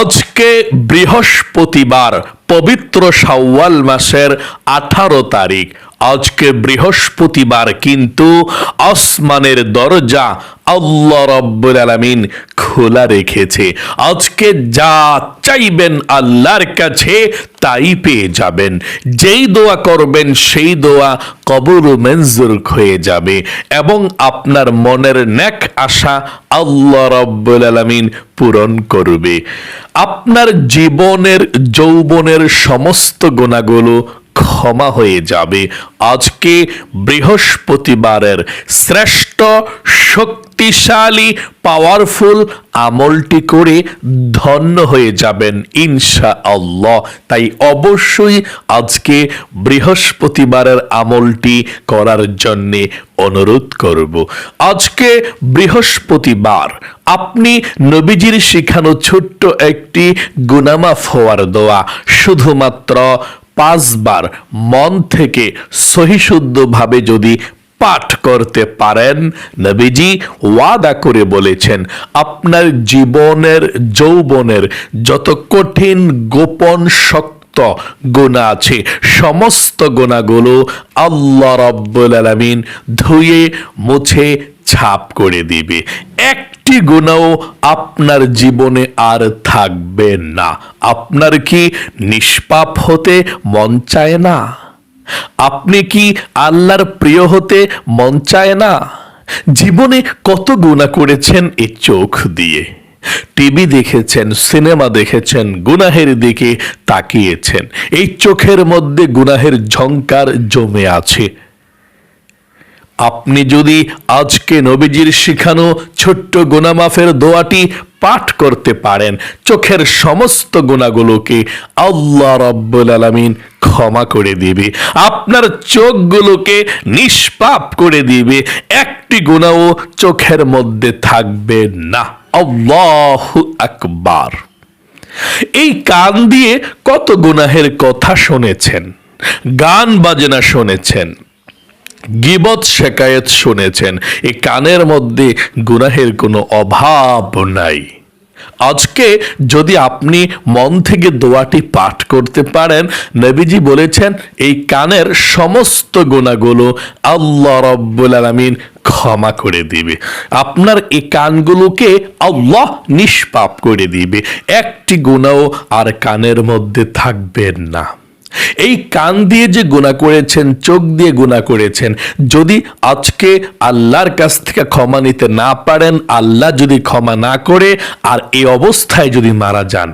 আজকে বৃহস্পতিবার পবিত্র সাওয়াল মাসের আঠারো তারিখ। আজকে বৃহস্পতিবার কিন্তু আসমানের দরজা আল্লাহ রব্বুল আলামিন খোলা রেখেছে। আজকে যা চাইবেন আল্লাহর কাছে তাই পেয়ে যাবেন। যেই দোয়া করবেন সেই দোয়া কবর মঞ্জুর হয়ে যাবে এবং আপনার মনের ন্যাক আশা আল্লাহ রব্বুল আলামিন পূরণ করবে। আপনার জীবনের, যৌবনের সমস্ত গুণাগুলো ক্ষমা হয়ে যাবে। আজকে বৃহস্পতিবারের শ্রেষ্ঠ, শক্তিশালী পাওয়ারফুল আমলটি করে ধন্য হয়ে যাবেন ইনশা আল্লাহ তাই অবশ্যই আজকে বৃহস্পতিবারের আমলটি করার জন্যে অনুরোধ করব। আজকে বৃহস্পতিবার, আপনি নবীজির শিখানো ছোট্ট একটি গুনামাফ হওয়ার দোয়া, শুধুমাত্র পাঁচবার মন থেকে সহিশুদ্ধভাবে যদি পাঠ করতে পারেন, নবীজি ওয়াদা করে বলেছেন, আপনার জীবনের, যৌবনের যত কঠিন, গোপন, শক্ত গোনা আছে, সমস্ত গোনাগুলো আল্লাহ রব্বুল আলামিন ধুয়ে, মুছে ছাপ করে দিবে। একটি গুণাও আপনার জীবনে আর থাকবে না। আপনার কি নিষ্পাপ হতে মন চায় না? আপনি কি আল্লাহর প্রিয় হতে মন চায় না? জীবনে কত গুণা করেছেন এই চোখ দিয়ে। টিভি দেখেছেন, সিনেমা দেখেছেন, গুনাহের দিকে তাকিয়েছেন। এই চোখের মধ্যে গুনাহের ঝংকার জমে আছে। আপনি যদি আজকে নবীজির শিখানো ছোট্ট গুনামাফের দোয়াটি পাঠ করতে পারেন, চোখের সমস্ত গুণাগুলোকে আল্লাহ রব্বুল আলামিন ক্ষমা করে দিবে, আপনার চোখগুলোকে নিষ্পাপ করে দিবে, একটি গুণাও চোখের মধ্যে থাকবে না। আল্লাহ আকবার। এই কান দিয়ে কত গুনাহের কথা শুনেছেন, গান বাজনা শুনেছেন গিবত শেকায়েত শুনেছেন এই কানের মধ্যে গুনাহের কোনো অভাব নাই। আজকে যদি আপনি মন থেকে দোয়াটি পাঠ করতে পারেন, নবীজি বলেছেন, এই কানের সমস্ত গুণাগুলো আল্লাহ রব্বুল আলমিন ক্ষমা করে দিবে। আপনার এই কানগুলোকে আল্লাহ নিষ্পাপ করে দিবে। একটি গুণাও আর কানের মধ্যে থাকবেন না। এই কান দিয়ে যে গুণা করেছেন, চোখ দিয়ে গুণা করেছেন, যদি আজকে আল্লাহর কাছ থেকে ক্ষমা নিতে না পারেন, আল্লাহ যদি ক্ষমা না করে, আর এই অবস্থায় যদি মারা যান,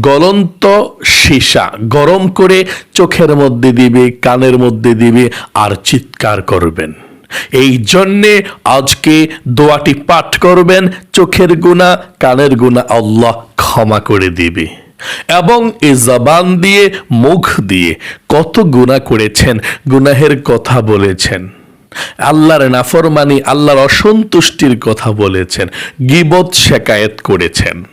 গলন্ত সীসা গরম করে চোখের মধ্যে দিবে, কানের মধ্যে দিবে, আর চিৎকার করবেন। এই জন্যে আজকে দোয়াটি পাঠ করবেন, চোখের গুণা কানের গুণা আল্লাহ ক্ষমা করে দিবে। এবং এই জবান দিয়ে, মুখ দিয়ে কত গুণা করেছেন, গুনাহের কথা বলেছেন। আল্লাহর নাফরমানি, আল্লাহর অসন্তুষ্টির কথা বলেছেন, গিবত, শেকায়েত করেছেন।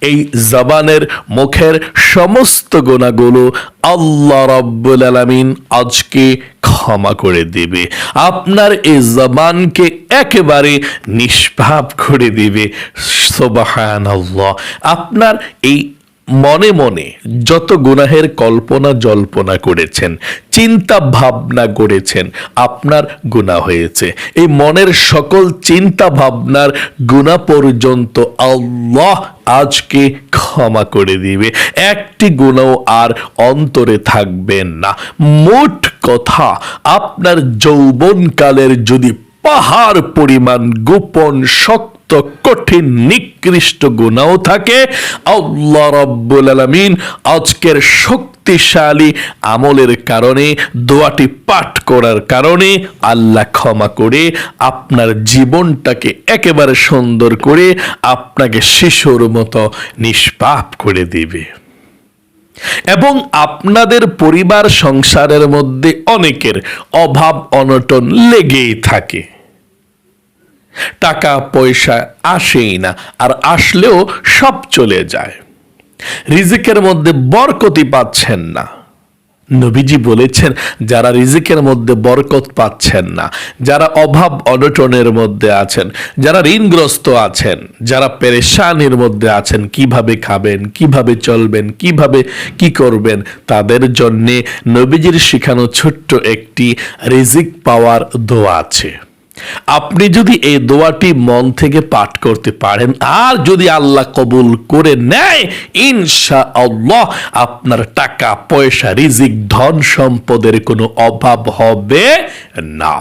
এই জবানের, মুখের সমস্ত গুণাগুলো আল্লাহ রব্বুল আলমিন আজকে ক্ষমা করে দিবে। আপনার এই জবানকে একেবারে নিষ্পাপ করে দিবে। সোবাহান আপনার এই মনে মনে যত গুনাহের কল্পনা জল্পনা করেছেন, চিন্তা ভাবনা করেছেন, আপনার গুণা হয়েছে। এই মনের সকল চিন্তা ভাবনার গুণা পর্যন্ত আল্লাহ আজকে ক্ষমা করে দিবে। একটি গুণাও আর অন্তরে থাকবেন না। মোট কথা, আপনার যৌবনকালের যদি পাহাড় পরিমাণ গোপন শক্ত কঠিন, নিকৃষ্ট গুণাও থাকে। আল্লাহ রব্বুল আলমিন আজকের শক্তিশালী আমলের কারণে, দোয়াটি পাঠ করার কারণে আল্লাহ ক্ষমা করে আপনার জীবনটাকে একেবারে সুন্দর করে আপনাকে শিশুর মতো নিষ্পাপ করে দিবে। এবং আপনাদের পরিবার সংসারের মধ্যে অনেকের অভাব, অনটন লেগেই থাকে। টাকা, পয়সা আসেই না, আর আসলেও সব চলে যায়। রিজিকের মধ্যে বরকতি পাচ্ছেন না। নবীজি বলেছেন, যারা রিজিকের মধ্যে বরকত পাচ্ছেন না, যারা অভাব অনটনের মধ্যে আছেন, যারা ঋণগ্রস্ত আছেন, যারা পেরেশানির মধ্যে আছেন, কীভাবে খাবেন, কীভাবে চলবেন, কীভাবে কি করবেন, তাদের জন্যে নবীজির শেখানো ছোট্ট একটি রিজিক পাওয়ার দোয়া আছে। আপনি যদি এই দোয়াটি মন থেকে পাঠ করতে পারেন, আর যদি আল্লাহ কবুল করে নেয় ইনশা আল্লাহ আপনার টাকা, পয়সা, রিজিক, ধন সম্পদের কোনো অভাব হবে না।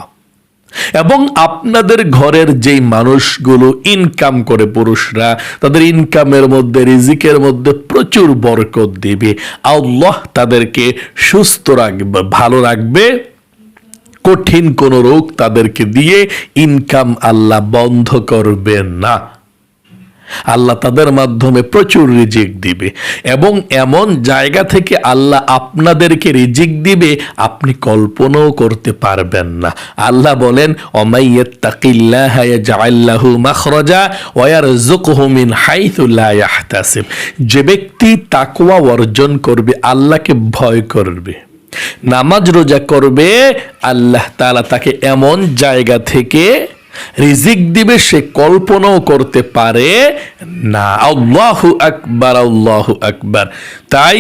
এবং আপনাদের ঘরের যেই মানুষগুলো ইনকাম করে পুরুষরা, তাদের ইনকামের মধ্যে, রিজিকের মধ্যে প্রচুর বরকত দিবে। আল্লাহ তাদেরকে সুস্থ রাখবে, ভালো রাখবে। কঠিন কোন রোগ তাদেরকে দিয়ে ইনকাম আল্লাহ বন্ধ করবেন না। আল্লাহ তাদের মাধ্যমে প্রচুর রিজিক দিবে এবং এমন জায়গা থেকে আল্লাহ আপনাদেরকে রিজিক দিবে আপনি কল্পনাও করতে পারবেন না। আল্লাহ বলেন যে ব্যক্তি তাকওয়া অর্জন করবে, আল্লাহকে ভয় করবে। নামাজ রোজা করবে, আল্লাহ তালা তাকে এমন জায়গা থেকে রিজিক দিবে সে কল্পনাও করতে পারে না। আল্লাহু আকবার আল্লাহু আকবার। তাই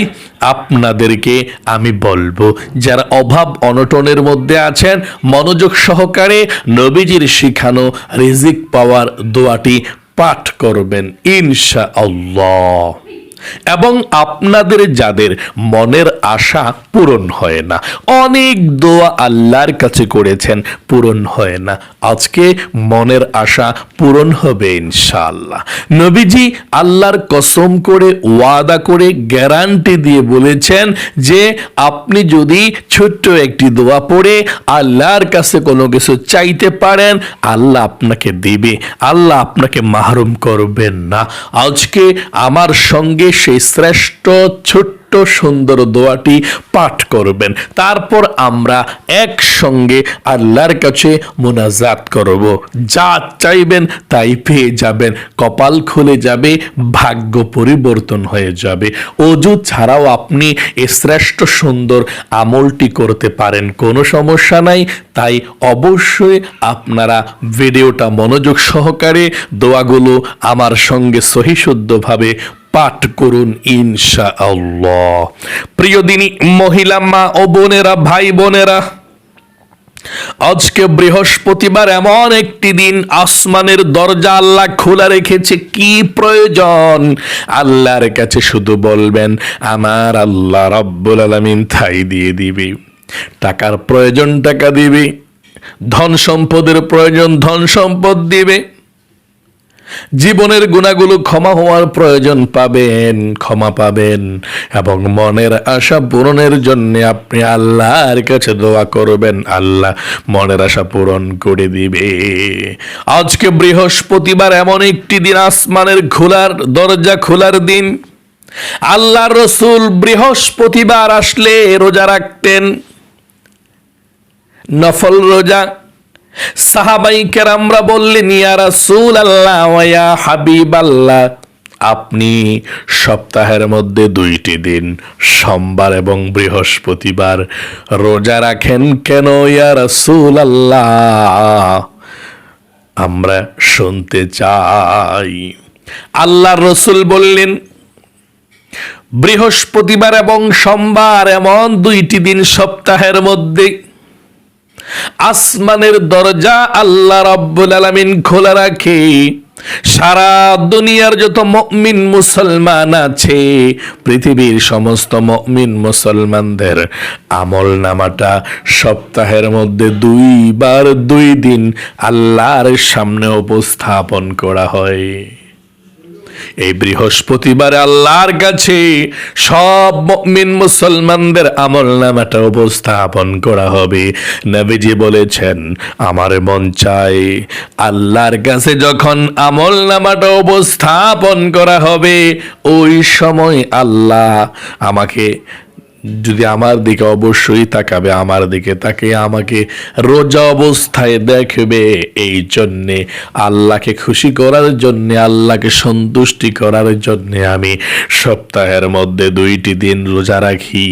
আপনাদেরকে আমি বলব, যারা অভাব অনটনের মধ্যে আছেন, মনোযোগ সহকারে নবীজির শিখানো রিজিক পাওয়ার দোয়াটি পাঠ করবেন ইনশা আল্লাহ এবং আপনাদের যাদের মনের আশা পূরণ হয় না, অনেক দোয়া আল্লাহর কাছে করেছেন, পূরণ হয় না। আজকে মনের আশা পূরণ হবে ইনশাআল্লাহ। নবীজি আল্লাহর কসম করে ওয়াদা করে গ্যারান্টি দিয়ে বলেছেন যে, আপনি যদি ছোট্ট একটি দোয়া পড়ে, আল্লাহর কাছে কোনো কিছু চাইতে পারেন, আল্লাহ আপনাকে দিবে, আল্লাহ আপনাকে মাহরুম করবেন না। আজকে আমার সঙ্গে সেই শ্রেষ্ঠ ছোট্ট সুন্দর দোয়াটি পাঠ করবেন। তারপর আমরা একসঙ্গে আল্লাহর কাছে মোনাজাত করব। যা চাইবেন তাই পেয়ে যাবেন। কপাল খুলে যাবে, ভাগ্য পরিবর্তন হয়ে যাবে। অজু ছাড়াও আপনি এ শ্রেষ্ঠ সুন্দর আমলটি করতে পারেন। কোনো সমস্যা নাই, তাই অবশ্যই আপনারা ভিডিওটা মনোযোগ সহকারে দোয়াগুলো আমার সঙ্গে সহিশুদ্ধভাবে পাঠ করুন ইনশা আল্লাহ প্রিয় দিনী মহিলা, মা ও বোনেরা, ভাই বোনেরা আজকে বৃহস্পতিবার এমন একটি দিন, আসমানের দরজা আল্লাহ খোলা রেখেছে, কি প্রয়োজন? আল্লাহর কাছে শুধু বলবেন, আমার আল্লাহ রব্বুল আলমিন থাই দিয়ে দিবে। টাকার প্রয়োজন টাকা দিবে, ধন সম্পদের প্রয়োজন ধন সম্পদ দিবে জীবনের গুণাগুলো ক্ষমা হওয়ার প্রয়োজন পাবেন, ক্ষমা পাবেন। এবং মনের আশা পূরণের জন্য আপনি আল্লাহর কাছে দোয়া করবেন। আল্লাহ মনের আশা পূরণ করে দিবে। আজকে বৃহস্পতিবার এমন একটি দিন, আসমানের খোলার দরজা খোলার দিন। আল্লাহ রসুল বৃহস্পতিবার আসলে রোজা রাখতেন। নফল রোজা সাহাবাই কেরামরা বললেন, ইয়া রাসূল আল্লাহ ওয়া হাবিব আল্লাহ আপনি সপ্তাহের মধ্যে দুইটি দিন, সোমবার এবং বৃহস্পতিবার, রোজা রাখেন কেন? ইয়া রাসূল আল্লাহ আমরা শুনতে চাই। আল্লাহ রসুল বললেন, বৃহস্পতিবার এবং সোমবার এমন দুইটি দিন সপ্তাহের মধ্যে আসমানের দরজা আল্লাহ রাব্বুল আলামিন খোলা রাখে। সারা দুনিয়ার যত মমিন মুসলমান আছে, পৃথিবীর সমস্ত মমিন মুসলমানদের আমল নামাটা সপ্তাহের মধ্যে দুইবার দুই দিন আল্লাহর সামনে উপস্থাপন করা হয়। এই বৃহস্পতিবার আল্লাহর কাছে সব মুমিন মুসলমানদের আমল নামাটা উপস্থাপন করা হবে। নবীজি বলেছেন, আমার মন চাই আল্লাহর কাছে যখন আমল নামাটা উপস্থাপন করা হবে, ওই সময় আল্লাহ আমাকে যদি আমার দিকে অবশ্যই তাকাবে, আমার দিকে তাকে আমাকে রোজা অবস্থায় দেখবে, এই জন্যে আল্লাহকে খুশি করার জন্য, আল্লাহকে সন্তুষ্টি করার জন্য আমি সপ্তাহের মধ্যে দুইটি দিন রোজা রাখি।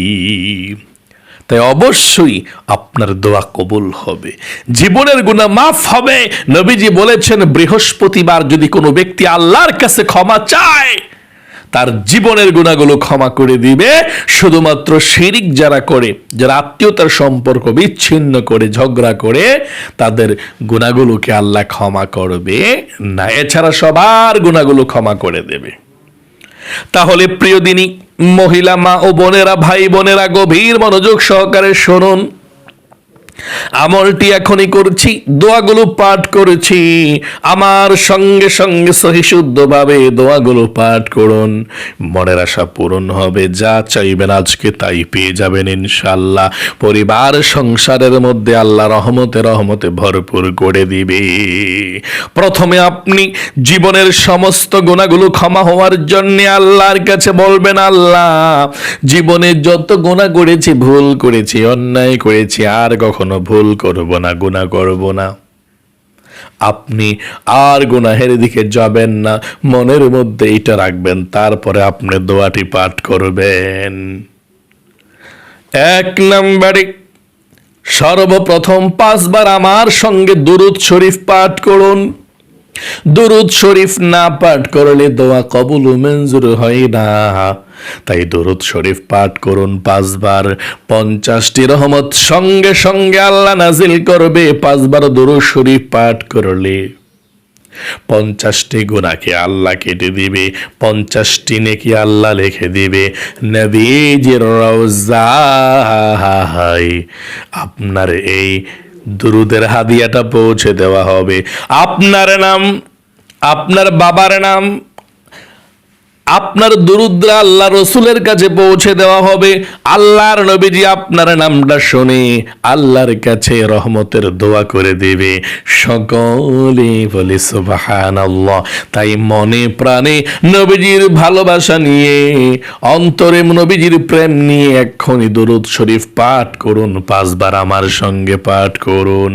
তাই অবশ্যই আপনার দোয়া কবুল হবে। জীবনের গুণা মাফ হবে। নবীজি বলেছেন, বৃহস্পতিবার যদি কোনো ব্যক্তি আল্লাহর কাছে ক্ষমা চায় তার জীবনের গুণাগুলো ক্ষমা করে দিবে। শুধুমাত্র শিরিক যারা করে, যারা আত্মীয়তার সম্পর্ক বিচ্ছিন্ন করে, ঝগড়া করে, তাদের গুণাগুলোকে আল্লাহ ক্ষমা করবে না। এছাড়া সবার গুণাগুলো ক্ষমা করে দেবে। তাহলে প্রিয় দিনী, মহিলা মা ও বোনেরা, ভাই বোনেরা, গভীর মনোযোগ সহকারে শুনুন। আমলটি এখনই করছি, দোয়াগুলো পাঠ করেছি। আমার সঙ্গে সঙ্গে সহিশুদ্ধভাবে দোয়াগুলো পাঠ করুন। মনের আশা পূরণ হবে, যা চাইবেন আজকে তাই পেয়ে যাবেন ইনশাল্লাহ পরিবার, সংসারের মধ্যে আল্লাহ রহমতে রহমতে ভরপুর করে দিবে। প্রথমে আপনি জীবনের সমস্ত গুণাগুলো ক্ষমা হওয়ার জন্য আল্লাহর কাছে বলবেন, আল্লাহ, জীবনে যত গুণা করেছি, ভুল করেছি, অন্যায় করেছি, আর কখনো ভুল করব না গুণা করব না। আপনি আর গুনাহের দিকে যাবেন না, মনের মধ্যে এটা রাখবেন, তারপরে আপনি দোয়াটি পাঠ করবেন। এক নম্বরে, সর্বপ্রথম পাঁচবার আমার সঙ্গে দুরুদ শরীফ পাঠ করুন। দুরুদ শরীফ না পাঠ করলে দোয়া কবুল মঞ্জুর হয় না। তাই দরুদ শরীফ পাঠ করুন পাঁচবার। পঞ্চাশটি রহমত সঙ্গে সঙ্গে আল্লাহ নাজিল করবে, পাঁচবার দরুদ শরীফ পাঠ করলে। পঞ্চাশটি গুণাকে আল্লাহ কেটে দিবে, পঞ্চাশটি নেকি আল্লাহ লিখে দিবে। নবীজির রওজায় আপনার এই দুরুদের হাদিয়াটা পৌঁছে দেওয়া হবে। আপনার নাম আপনার বাবার নাম আপনার দুরুদ্রা আল্লাহ রসুলের কাছে পৌঁছে দেওয়া হবে। আল্লাহর নবীজি আপনার নামটা শুনে আল্লাহর কাছে রহমতের দোয়া করে দেবে। সকলে বলে সুবাহান তাই মনে প্রাণে নবীজির ভালোবাসা নিয়ে, অন্তরে নবীজির প্রেম নিয়ে এক্ষুনি দরুদ শরীফ পাঠ করুন, পাঁচবার আমার সঙ্গে পাঠ করুন।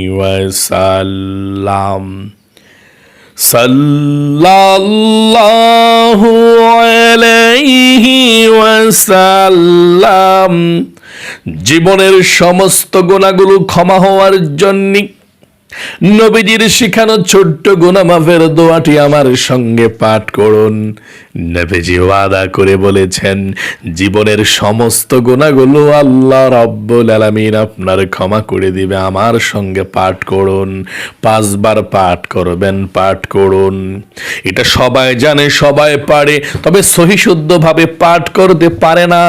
আলাইহি صلى الله عليه وسلم. জীবনের সমস্ত গোনাগুলো ক্ষমা হওয়ার জন্য নবীজির শিখানো ছোট্ট গুণা মাফের দোয়াটি আমার সঙ্গে পাঠ করুন। নবীজি ওয়াদা করে বলেছেন, জীবনের সমস্ত গুণাগুলো আল্লাহ রব্বুল আলামিন আপনার ক্ষমা করে দিবে, আমার সঙ্গে পাঠ করুন। পাঁচবার পাঠ করবেন, পাঠ করুন। এটা সবাই জানে, সবাই পারে, তবে সহিশুদ্ধভাবে পাঠ করতে পারে না।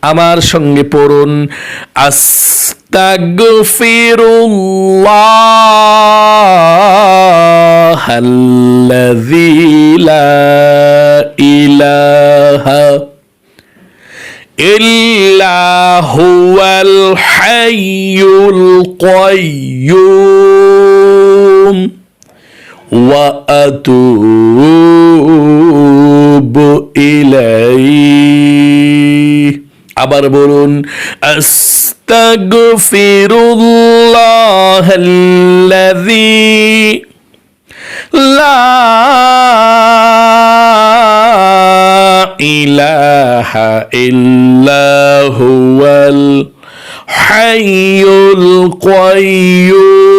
আমার সঙ্গে পড়ুন, আস أستغفر الله الذي لا إله إلا هو الحي القيوم وأتوب إليه আবার বলুন আস্তাগফিরুল্লাহ আল্লাযী লা ইলাহা ইল্লা হুয়াল হাইয়ুল কাইয়্যুম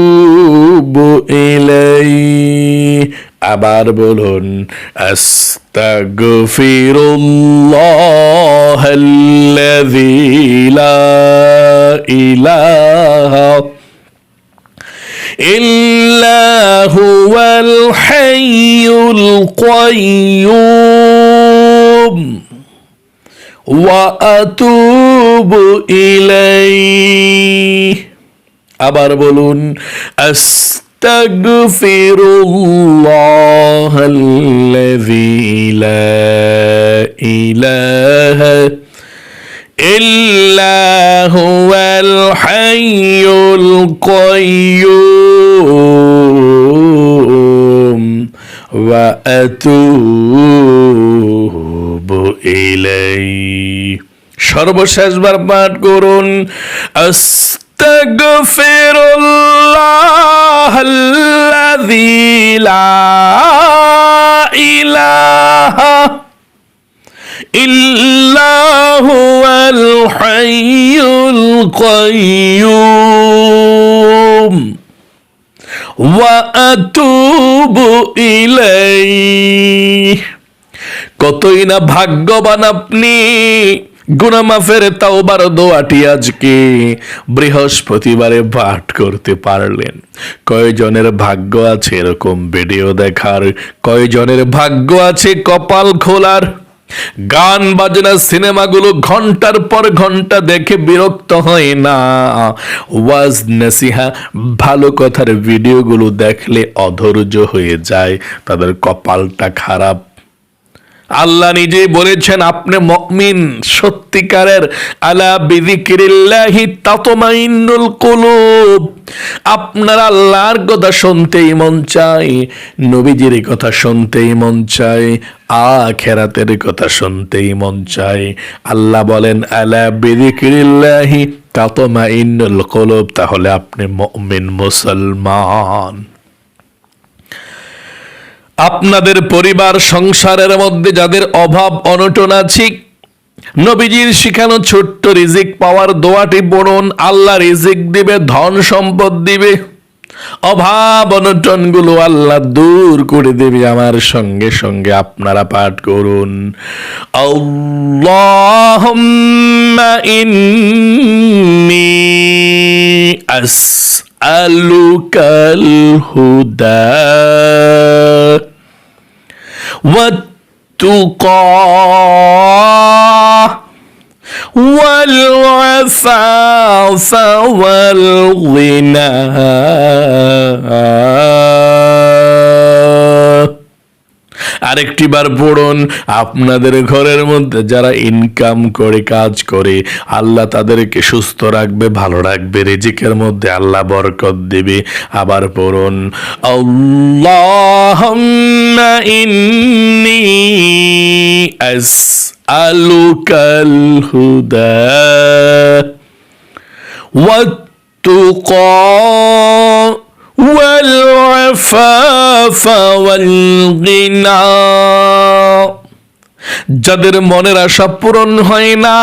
وأتوب إليه আবার বলুন أستغفر الله الذي لا إله إلا هو الحي القيوم وأتوب إليه أبر بلون أستغفر أستغفر الله الذي لا إله إلا هو الحي القيوم وأتوب إليه সর্বশেষবার পাঠ করুন আস্তাগফিরুল্লাহ আল্লাযী লা ইলাহা إلا هو الحي القيوم وأتوب إليه কতই না ভাগ্যবান আপনি গুনামাফের তাওবার দোয়াটি আজকে বৃহস্পতিবারে পাঠ করতে পারলেন। কয়জনের ভাগ্য আছে এরকম ভিডিও দেখার? কয়জনের ভাগ্য আছে কপাল খোলার? গান বাজনা সিনেমাগুলো ঘণ্টার পর ঘণ্টা দেখে বিরক্ত হয় না। ওয়াজ নসিহা, ভালো কথার ভিডিওগুলো দেখলে অধৈর্য হয়ে যায়, তাদের কপালটা খারাপ। আল্লাহ নিজেই বলেছেন, আপনি মমিন, সত্যিকারের, আলা বিযিকিরিল্লাহি তাতমাইন্নুল কুলুব। আপনার আল্লাহর কথা শুনতেই মন চায়, নবীজির কথা শুনতেই মন চায়, আখেরাতের কথা শুনতেই মন চায়। আল্লাহ বলেন, আলা বিযিকিরিল্লাহি তাতমাইন্নুল কুলুব, তাহলে আপনি মমিন, মুসলমান। আপনাদের পরিবার, সংসারের মধ্যে যাদের অভাব, অনটন আছে, নবীজির শিখানো ছোট্ট রিজিক পাওয়ার দোয়াটি পড়ুন, আল্লাহ রিজিক দিবে, ধন সম্পদ দিবে। অভাব অনটনগুলো আল্লাহ দূর করে দেবে, আমার সঙ্গে সঙ্গে আপনারা পাঠ করুন। আল্লাহুম্মা ইন্নী আসআলুকাল হুদা। والتقى والعفاف والغنى আরেকটি বার পড়ুন, আপনাদের ঘরের মধ্যে যারা ইনকাম করে, কাজ করে, আল্লাহ তাদেরকে সুস্থ রাখবে, ভালো রাখবে, রেজিকের মধ্যে আল্লাহ বরকত দেবে। আবার পড়ুন ইন্নি আসআলুকাল হুদা ওয়াত্তুকা والعفاف والغنى যাদের মনের আশা পূরণ হয় না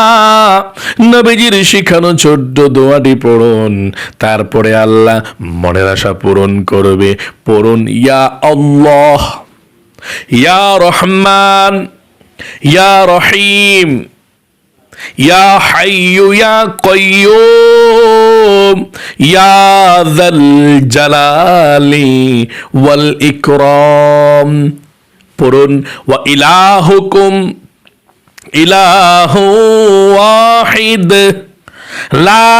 নবীজির শিখানো ছোট্ট দোয়াটি পড়ুন তারপরে আল্লাহ মনের আশা পূরণ করবে পড়ুন ইয়া আল্লাহ ইয়া রহমান ইয়া রহিম يا حي يا قيوم يا ذا الجلال والإكرام পড়ুন ওয়া ইলাহুকুম ইলাহু ওয়াহিদ লা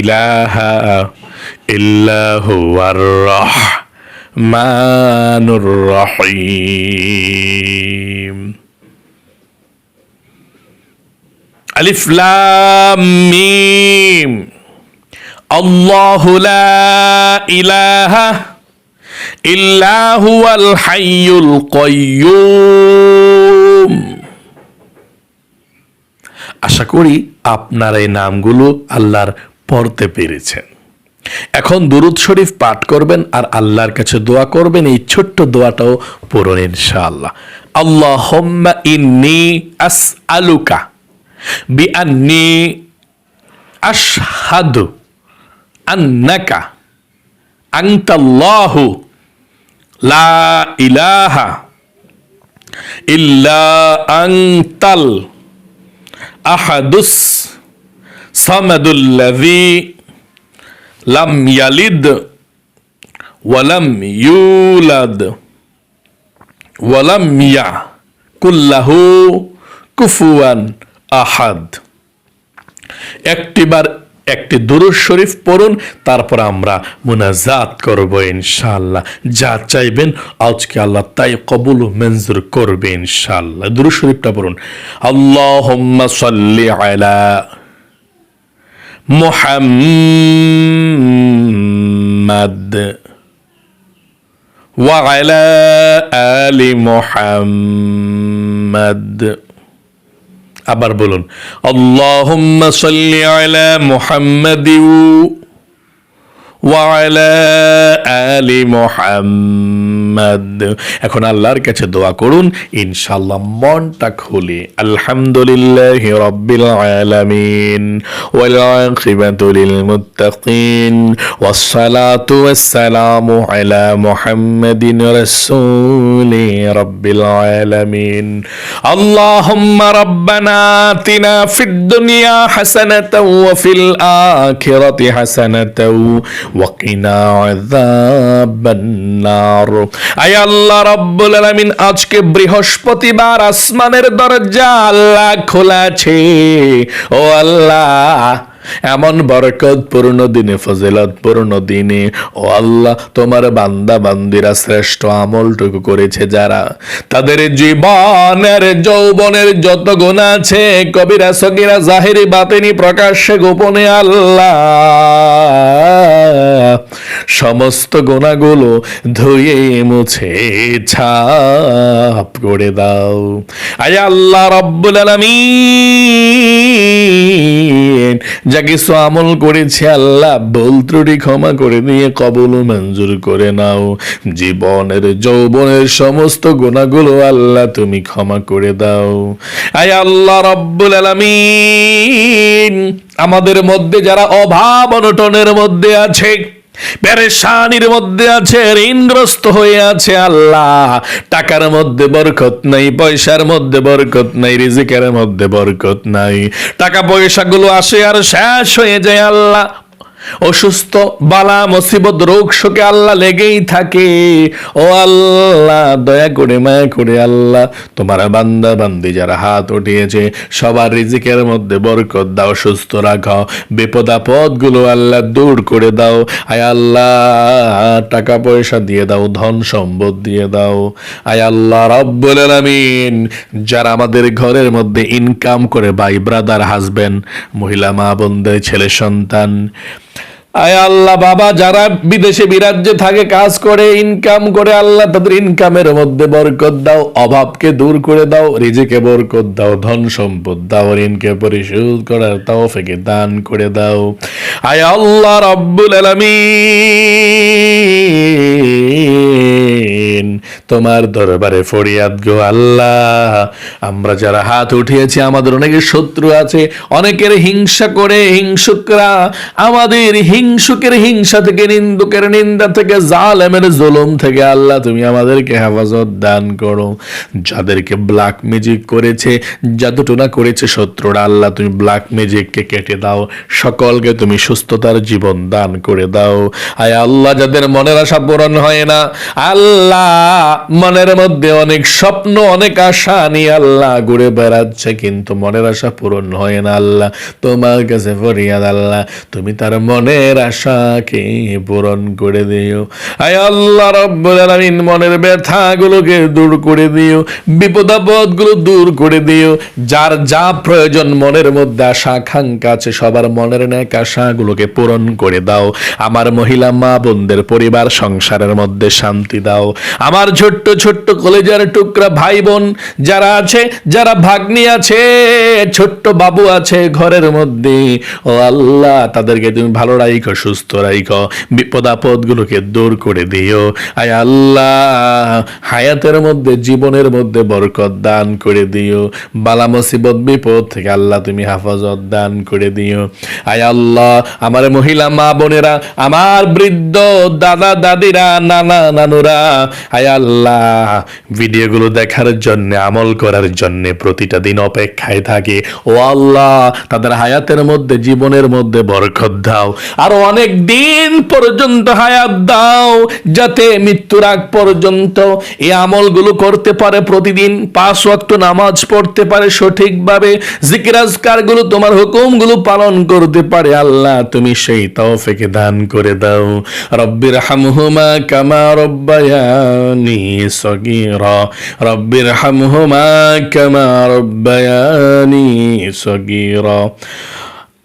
ইলাহা ইল্লা হুয়ার রহমানুর রহিম আলিফ লাম মিম। আল্লাহু লা ইলাহা ইল্লা হুয়াল হাইয়ুল কাইয়্যুম আশা করি আপনার এই নামগুলো আল্লাহর পড়তে পেরেছেন। এখন দুরুদ শরীফ পাঠ করবেন আর আল্লাহর কাছে দোয়া করবেন, এই ছোট্ট দোয়াটাও পড়ুন ইনশাআল্লাহ। আল্লাহ ইন্নি আস আলুকা বিআন্নি আশহাদু আন্নাকা আনতাল্লাহু লা ইলাহা ইল্লা আনতাল আহাদুস সামাদুল্লাযী লাম ইয়ালিদ ওয়ালাম ইউলাদ ওয়ালাম ইয়া কুল্লাহু কুফুয়ান আহাদ। একটিবার একটি দুরুজ শরীফ পড়ুন, তারপর আমরা মুনাজাত করব ইনশাআল্লাহ। যা চাইবেন, আজকে আল্লাহ তাই কবুল মঞ্জুর করবে ইনশাআল্লাহ। দুরুজ শরীফটা পড়ুন। আল্লাহুম্মা সাল্লি আলা মুহাম্মাদ ওয়া আলা আলি মুহাম্মাদ। আবার বলুন আল্লাহ সাল্লি আলা মুহাম্মাদিউ ওয়ালা আলি মুহাম্মাদ এখন আল্লাহর কাছে দোয়া করুন, ইনশাআল্লাহ মনটা খুলে। আলহামদুলিল্লাহ রাব্বিল আলামিন। ওয়াল আকিবাতু লিল মুত্তাকিন। ওয়াস সালাতু আলা মুহাম্মাদিন রাসূলি রাব্বিল আলামিন। আল্লাহুম্মা আতিনা ফিদ দুনিয়া হাসানাতাও ওয়া ফিল আখিরাতি হাসানাতাও। ওয়াকিনা আযাবান্নার। আয় আল্লাহ রাব্বুল আলামিন, আজকে বৃহস্পতিবার আসমানের দরজা আল্লাহ খোলা আছে। ও আল্লাহ এমন বরকত পূর্ণ দিনে, ফজিলত পূর্ণ দিনে। ও আল্লাহ, তোমার বান্দা বান্দিরা শ্রেষ্ঠ আমলটুকু করেছে যারা তাদের জীবনের, যৌবনের যত গুণ আছে, কবিরা, সগিরা, জাহিরি, বাতিনি, প্রকাশ্যে, গোপনে আল্লাহ সমস্ত গোনাগুলো ধুয়ে, মুছে, ছাপ করে দাও। আয় আল্লাহ রব্বুল আলামিন। যা কিছু আমল করেছে আল্লাহ বল ত্রুটি ক্ষমা করে দিয়ে কবল মঞ্জুর করে নাও। জীবনের, যৌবনের সমস্ত গুণাগুলো আল্লাহ তুমি ক্ষমা করে দাও। আয় আল্লাহ রব্বুল আলামিন। আমাদের মধ্যে যারা অভাব অনটনের মধ্যে আছে পেরেশানির মধ্যে আছে, ঋণগ্রস্ত হয়ে আছে আল্লাহ। টাকার মধ্যে বরকত নাই, পয়সার মধ্যে বরকত নাই, রিজিকের মধ্যে বরকত নাই। টাকা পয়সাগুলো আসে আর শেষ হয়ে যায় আল্লাহ। অসুস্থ, বালা, মুসিবত, রোগ, শোকে আল্লাহ লেগেই থাকে। ও আল্লাহ, দয়া করে, মায়া করে আল্লাহ, তোমার বান্দা, বান্দি যারা হাত উঠিয়েছে, সবার রিজিকের মধ্যে বরকত দাও, সুস্থ রাখো। বিপদ, আপদগুলো আল্লাহ দূর করে দাও। আয় আল্লাহ, টাকা পয়সা দিয়ে দাও, ধন সম্পদ দিয়ে দাও। আয় আল্লাহ, রব্বুল আলামিন, যারা আমাদের ঘরের মধ্যে ইনকাম করে, ভাই ব্রাদার হাজবেন্ড মহিলা, মা, বোনদের, ছেলে, সন্তান আয় আল্লাহ, বাবা, যারা বিদেশে বিরাজ্যে থাকে, কাজ করে ইনকাম করে, আল্লাহ তাদের ইনকামের মধ্যে বরকত দাও, অভাবকে দূর করে দাও, রিজিকে বরকত দাও, ধন সম্পদ দাও, ঋণকে পরিশোধ করার ফেকে দান করে দাও। আয় আল্লাহ, রব্বুল আলামিন। তোমার দরবারে ফরিয়াদ গো আল্লাহ। আমরা যারা হাত উঠিয়েছি, আমাদের অনেকের শত্রু আছে, অনেকের হিংসা করে হিংসুকরা। আমাদের হিংসুকের হিংসা থেকে, নিন্দুকের নিন্দা থেকে, জালেমের জুলুম থেকে আল্লাহ তুমি আমাদেরকে হেফাজত দান করো। যাদেরকে ব্ল্যাক ম্যাজিক করেছে জাদুটোনা করেছে শত্রুরা, আল্লাহ তুমি ব্ল্যাক ম্যাজিককে কেটে দাও। সকলকে তুমি সুস্থতার জীবন দান করে দাও। আয় আল্লাহ, যাদের মনের আশা পূরণ হয় না, আল্লাহ মনের মধ্যে অনেক স্বপ্ন, অনেক আশা নিয়ে আল্লাহ ঘুরে বেড়াচ্ছে, কিন্তু মনের আশা পূরণ হয় না আল্লাহ। তোমার কাছে ফরিয়াদ আল্লাহ, তুমি তার মনের আশাকে পূরণ করে দিও। আয় আল্লাহ রব্বুল আলামিন, মনের ব্যথাগুলোকে দূর করে দিও বিপদ আপদগুলো দূর করে দিও। যার যা প্রয়োজন মনের মধ্যে আশা, আকাঙ্ক্ষা আছে, সবার মনের ন্যাক আশাগুলোকে পূরণ করে দাও। আমার মহিলা, মা, বোনদের পরিবার, সংসারের মধ্যে শান্তি দাও। আমার ছোট্ট ছোট্ট কলেজের টুকরা ভাই বোন যারা আছে, যারা ভাগ্নি আছে, ছোট্ট বাবু আছে ঘরের মধ্যে। ও আল্লাহ, তাদেরকে তুমি ভালো রাইখো, সুস্থ রাইখো বিপদ আপদ গুলোকে দূর করে দিও। আয় আল্লাহ, হায়াতের মধ্যে, জীবনের মধ্যে বরকত দান করে দিও। বালা মুসিবত, বিপদ থেকে আল্লাহ তুমি হাফাজত দান করে দিও। আয় আল্লাহ, আমার মহিলা মা বোনেরা, আমার বৃদ্ধ দাদা দাদিরা, নানা নানুরা আয় আল্লাহ, ভিডিওগুলো দেখার জন্য, আমল করার জন্য প্রতিটা দিন অপেক্ষায় থাকে। ও আল্লাহ, তাদের হায়াতের মধ্যে, জীবনের মধ্যে বরকত দাও। আরও অনেক দিন পর্যন্ত হায়াত দাও, যাতে মৃত্যুর আগ পর্যন্ত এই আমলগুলো করতে পারে প্রতিদিন। পাঁচ ওয়াক্ত নামাজ পড়তে পারে সঠিকভাবে। জিকিরাজকারগুলো তোমার হুকুমগুলো পালন করতে পারে। আল্লাহ, তুমি সেই তৌফিকে দান করে দাও। রব্বির হামহুমা কামা রব্বায়ানি সগীরা রব্বির হামহুমা কামা রব্বায়ানি সগীরা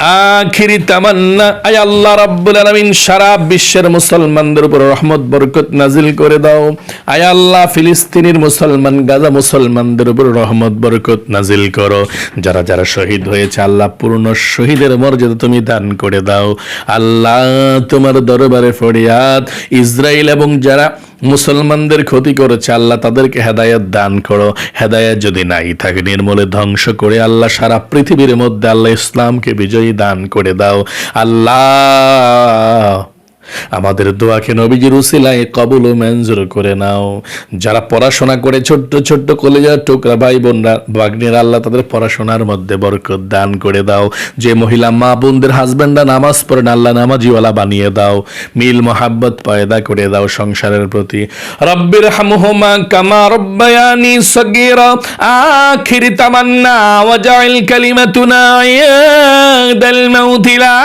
আখিরি তামান্না, আয় আল্লাহ রাব্বুল আলামিন, সারা বিশ্বের মুসলমানদের উপর রহমত, বরকত নাজিল করে দাও। আয় আল্লাহ, ফিলিস্তিনের মুসলমান, গাজা মুসলমানদের উপর রহমত, বরকত নাজিল করো। যারা যারা শহীদ হয়েছে, আল্লাহ পূর্ণ শহীদের মর্যাদা তুমি দান করে দাও। আল্লাহ তোমার দরবারে ফরিয়াদ। ইসরায়েল এবং যারা মুসলমানদের ক্ষতি করেছে, আল্লাহ তাদেরকে হেদায়াত দান করো। হেদায়াত যদি নাই থাকে, নির্মূলে ধ্বংস করে আল্লাহ সারা পৃথিবীর মধ্যে আল্লাহ ইসলামকে বিজয়ী দান করে দাও। আল্লাহ আমাদের দোয়াকে নবীজির উসিলায় কবুল ও মঞ্জুর করে নাও। যারা পড়াশোনা করে ছোট্ট ছোট্ট কলেজার টুকরা ভাই বোনরা বাগ্নের আল্লাহ তাদের পড়াশোনার মধ্যে বরকত দান করে দাও। যে মহিলা মা বোনদের হাজব্যান্ডরা নামাজ পড়েন আল্লাহ নামাজিওয়ালা বানিয়ে দাও। মিল, মোহাব্বত পয়দা করে দাও সংসারের প্রতি। রব্বির হামহুমা কামা রব্বায়ানি সগীরা, আখির তামান্না ওয়াজাইল কালিমাতুনা ইয়াদাল মাউতি লা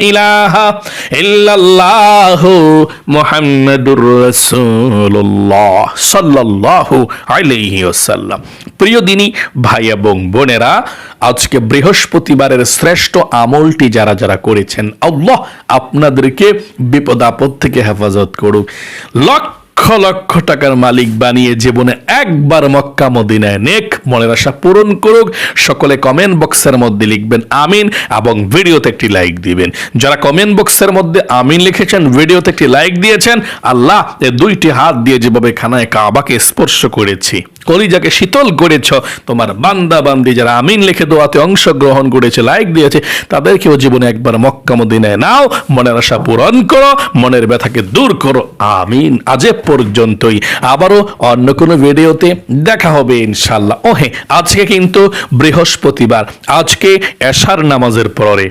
ইলাহা ইল্লাল্লাহু মুহাম্মাদুর রাসূলুল্লাহ সাল্লাল্লাহু আলাইহি ওয়াসাল্লাম। প্রিয় দিনী, ভাই এবং বোনেরা, আজকে বৃহস্পতিবারের শ্রেষ্ঠ আমলটি যারা যারা করেছেন, আল্লাহ আপনাদেরকে বিপদ আপদ থেকে হেফাজত করুক। লক্ষ লক্ষ লক্ষ টাকার মালিক বানিয়ে জীবনে একবার মক্কা মদিনায় নেক মনের আশা পূরণ করুক। সকলে কমেন্ট বক্সের মধ্যে লিখবেন আমিন এবং ভিডিওতে একটি লাইক দিবেন। যারা কমেন্ট বক্সের মধ্যে আমিন লিখেছেন, ভিডিওতে একটি লাইক দিয়েছেন, আল্লাহ এ দুইটি হাত দিয়ে যেভাবে খানায় কাবাকে স্পর্শ করেছি। কলিজাকে শীতল করেছ। তোমার বান্দা বান্দি যারা আমিন লিখে দোয়াতে অংশগ্রহণ করেছে, লাইক দিয়েছে, তাদেরকেও জীবনে একবার মক্কা মদিনায় নাও, মনের আশা পূরণ করো, মনের ব্যথাকে দূর করো। আমিন। আজে পর্যন্তই। আবারও অন্য কোনো ভিডিওতে দেখা হবে ইনশাল্লাহ ও হ্যাঁ আজকে কিন্তু বৃহস্পতিবার। আজকে এশার নামাজের পরে।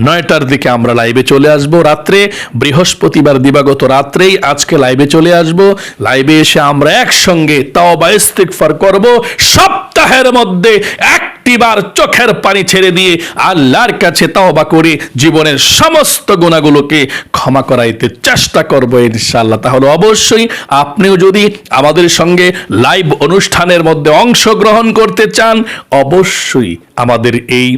নয়টার দিকে আমরা লাইভে চলে আসব। রাত্রে, বৃহস্পতিবার দিবাগত রাত্রেই আজকে লাইভে চলে আসব। লাইভে এসে আমরা একসঙ্গে তাও বা ইস্তিকফার করব। সপ্তাহের মধ্যে একটিবার চোখের পানি ছেড়ে দিয়ে আল্লাহর কাছে তাওবা করে জীবনের সমস্ত গুণাগুলোকে ক্ষমা করাইতে চেষ্টা করব ইনশাআল্লাহ। তাহলে অবশ্যই আপনিও যদি আমাদের সঙ্গে লাইভ অনুষ্ঠানের মধ্যে অংশগ্রহণ করতে চান, অবশ্যই আমাদের এই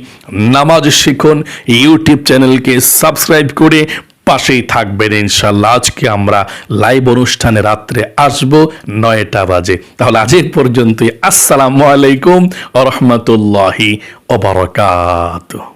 নামাজ শিখুন, ইউটিউব চ্যানেলকে সাবস্ক্রাইব করে পাশেই থাকবেন ইনশাল্লাহ আজকে আমরা লাইভ অনুষ্ঠানে রাত্রে আসব নয়টা বাজে। তাহলে আজ এই পর্যন্তই। আসসালামু আলাইকুম আ রহমতুল্লাহি ওবরকাত